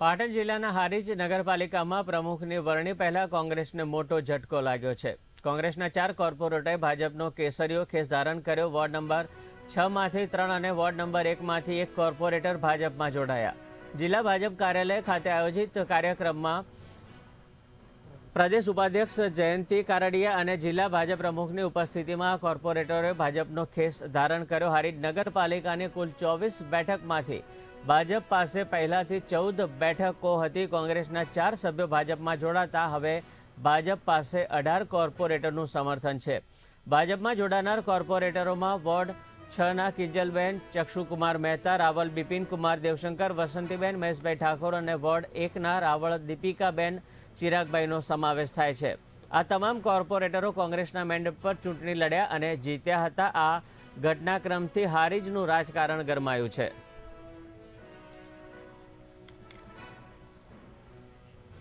પાટણ જિલ્લાના હારીજ નગરપાલિકામાં પ્રમુખની વરણી પહેલા કોંગ્રેસને મોટો ઝટકો લાગ્યો છે. કોંગ્રેસના ચાર કોર્પોરેટરે ભાજપનો કેસરીયો ખેસ ધારણ કર્યો. વોર્ડ નંબર છ માંથી ત્રણ અને વોર્ડ નંબર એકમાંથી એક કોર્પોરેટર ભાજપમાં જોડાયા. જિલ્લા ભાજપ કાર્યાલય ખાતે આયોજિત કાર્યક્રમમાં પ્રદેશ ઉપાધ્યક્ષ જયંતિ કારડિયા અને જિલ્લા ભાજપ પ્રમુખની ઉપસ્થિતિમાં કોર્પોરેટરોએ ભાજપનો ખેસ ધારણ કર્યો. હારીજ નગરપાલિકાની કુલ ચોવીસ બેઠકમાંથી ભાજપ પાસે પહેલાથી ચૌદ બેઠકો હતી. કોંગ્રેસના ચાર સભ્યો ભાજપમાં જોડાતા હવે ભાજપ પાસે અઢાર કોર્પોરેટરનું સમર્થન છે. ભાજપમાં જોડાનાર કોર્પોરેટરોમાં વોર્ડ છના કિંજલબેન, ચક્ષુકુમાર મહેતા, રાવલ બિપિનકુમાર દેવશંકર, વસંતીબેન, મહેશભાઈ ઠાકોર અને વોર્ડ એકના રાવળ દીપિકાબેન ચિરાગભાઈનો સમાવેશ થાય છે. આ તમામ કોર્પોરેટરો કોંગ્રેસના મેન્ડેટ પર ચૂંટણી લડ્યા અને જીત્યા હતા. આ ઘટનાક્રમથી હારીજનું રાજકારણ ગરમાયું છે.